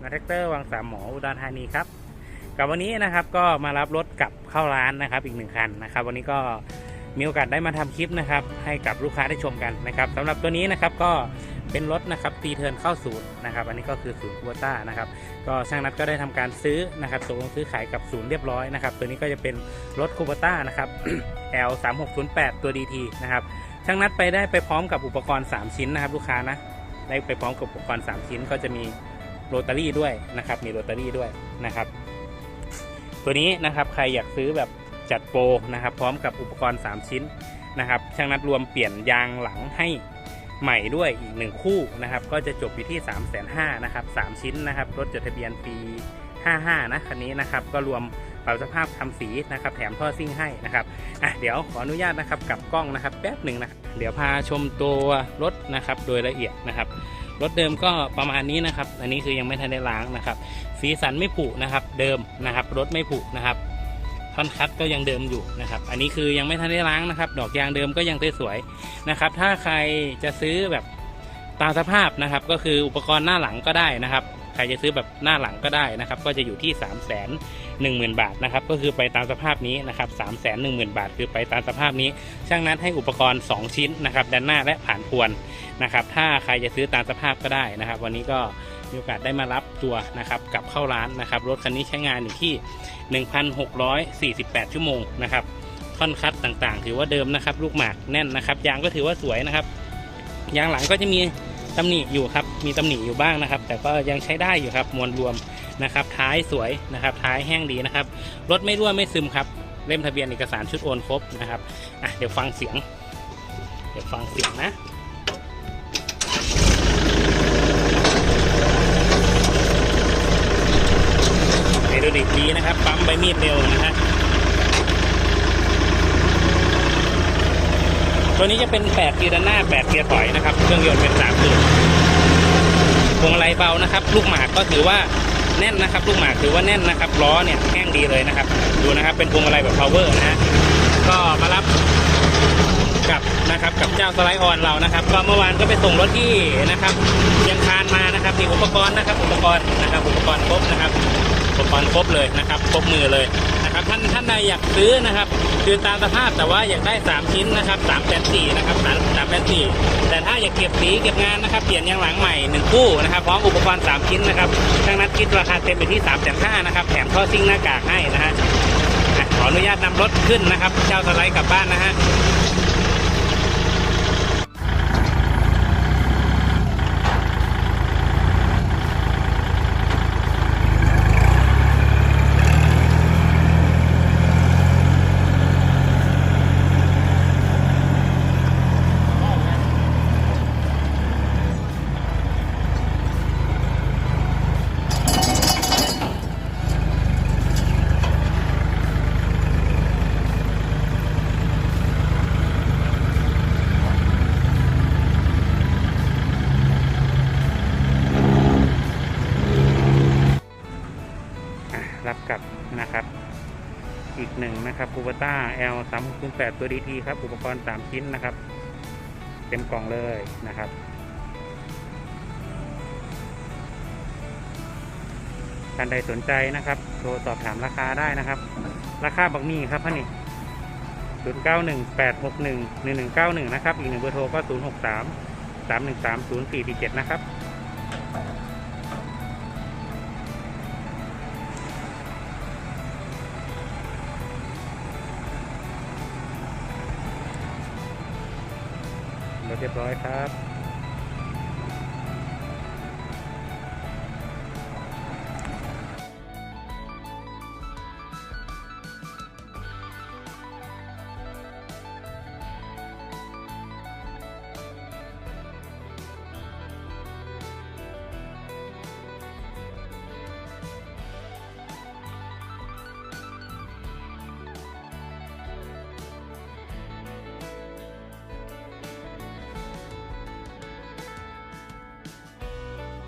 นาแท็กเตอร์วังสามหมออุดรธานีครับกับวันนี้นะครับก็มารับรถกลับเข้าร้านนะครับอีกหนึ่งคันนะครับ วันนี้ก็มีโอกาสได้มาทำคลิปนะครับ ให้กับลูกค้าได้ชมกันนะครับสำหรับตัวนี้นะครับก็เป็นรถนะครับตีเทินเข้าศูนย์นะครับ อันนี้ก็คือศูนย์คูโบต้านะครับก็ช่างนัดก็ได้ทำการซื้อนะครับตกลงซื้อขายกับศูนย์เรียบร้อยนะครับ ตัวนี้ก็จะเป็นรถคูโบต้านะครับ L 3 6 0 8ตัว DT นะครับช่างนัดไปได้ไปพร้อมกับอุปกรณ์ 3 ชิ้นนะครับ ลูกค้านะได้ไปพร้อมกับอุปกรณ์ 3 ชิ้นก็จะมี โรตารี่ด้วยนะครับ มีโรตารี่ด้วยนะครับ ตัวนี้นะครับใครอยากซื้อแบบจัดโปรนะครับ พร้อมกับอุปกรณ์ 3 ชิ้นนะครับช่างนัดรวมเปลี่ยนยางหลังให้ใหม่ด้วยอีก 1 คู่นะครับ ก็จะจบอยู่ที่ 3 5 0 0 0นะครับ3ชิ้นนะครับรถจดทะเบียนปี 55 นะคันนี้นะครับ ก็รวมปรับสภาพทำสีนะครับ แถมท่อซิ่งให้นะครับอะเดี๋ยวขออนุญาตนะครับกลับกล้องนะครับแป๊บหนึ่งนะเดี๋ยวพาชมตัวรถนะครับโดยละเอียดนะครับ รถเดิมก็ประมาณนี้นะครับ อันนี้คือยังไม่ทันได้ล้างนะครับ สีสันไม่ผุนะครับ เดิมนะครับ รถไม่ผุนะครับท่อนคัดก็ยังเดิมอยู่นะครับ อันนี้คือยังไม่ทันได้ล้างนะครับ ดอกยางเดิมก็ยังสวยๆนะครับ ถ้าใครจะซื้อแบบตามสภาพนะครับ ก็คืออุปกรณ์หน้าหลังก็ได้นะครับ ครจะซื้อแบบหน้าหลังก็ได้นะครับ ก็จะอยู่ที่ 3 1 0 0 0 0 บาทนะครับ ก็คือไปตามสภาพนี้นะครับ3 1 0 0 0 0 บาท คือไปตามสภาพนี้ ช่างนัดให้อุปกรณ์ 2 ชิ้นนะครับด้านหน้าและผ่านพวนนะครับ ถ้าใครจะซื้อตามสภาพก็ได้นะครับ วันนี้ก็มีโอกาสได้มารับตัวนะครับกลับเข้าร้านนะครับ รถคันนี้ใช้งานอยู่ที่ 1,648 ชั่วโมงนะครับท่อนคัดต่างๆ ถือว่าเดิมนะครับ ลูกหมากแน่นนะครับ ยางก็ถือว่าสวยนะครับ ยางหลังก็จะมี ตำหนิอยู่ครับ มีตำหนิอยู่บ้างนะครับ แต่ก็ยังใช้ได้อยู่ครับ มวลรวมนะครับ ท้ายสวยนะครับ ท้ายแห้งดีนะครับ รถไม่รั่วไม่ซึมครับ เล่มทะเบียนเอกสารชุดโอนครบนะครับ อะ เดี๋ยวฟังเสียง เดี๋ยวฟังเสียงนะไฮดรอลิกดีนะครับ ปั๊มใบมีดเร็วนะฮะ ตัวนี้จะเป็น 8 เกียร์ด้านหน้า 8 เกียร์ถอยนะครับ เครื่องยนต์เป็น3สูบพวงมาลัยเบานะครับ ลูกหมากก็ถือว่าแน่นนะครับ ลูกหมากถือว่าแน่นนะครับล้อเนี่ยแห้งดีเลยนะครับ ดูนะครับเป็นพวงมาลัยแบบ power นะฮะก็มารับกับนะครับกับเจ้าสไลด์ออนเรานะครับ ก็เมื่อวานก็ไปส่งรถที่นะครับเชียงคานมานะครับมีอุปกรณ์นะครับ อุปกรณ์นะครับ อุปกรณ์ครบนะครับ อุปกรณ์ครบเลยนะครับ ครบมือเลย นะครับท่านท่านใดอยากซื้อนะครับคือตามสภาพแต่ว่าอยากได้ 3 ชิ้นนะครับ3แสนสี่นะครับสามสามแสนสี่แต่ถ้าอยากเก็บสีเก็บงานนะครับเปลี่ยนยางหลังใหม่ 1 คู่นะครับพร้อมอุปกรณ์ 3 ชิ้นนะครับทางนัดคิดราคาเต็มไปที่3ามแสนห้านะครับแถมท่อซิ่งหน้ากากให้นะฮะอะขออนุญาตนำรถขึ้นนะครับ เจ้าสไลด์กลับบ้านนะฮะ รับกับนะครับ อีกหนึ่งนะครับคูบาต้า L 3 0 8ตัวดีทีครับ อุปกรณ์ 3 ชิ้นนะครับ เต็มกล่องเลยนะครับท่านใดสนใจนะครับโทรสอบถามราคาได้นะครับ ราคาบักมี่ครับพ่านี่ศูนย์เก้าหนึ่งแปดหกหนึ่งหนึ่งหนึ่งเก้าหนึ่งนะครับ อีกหนึ่งเบอร์โทรก็ศูนย์หกสามสามหนึ่งสามศูนย์สี่สี่เจ็ดนะครับ เรียบร้อยครับ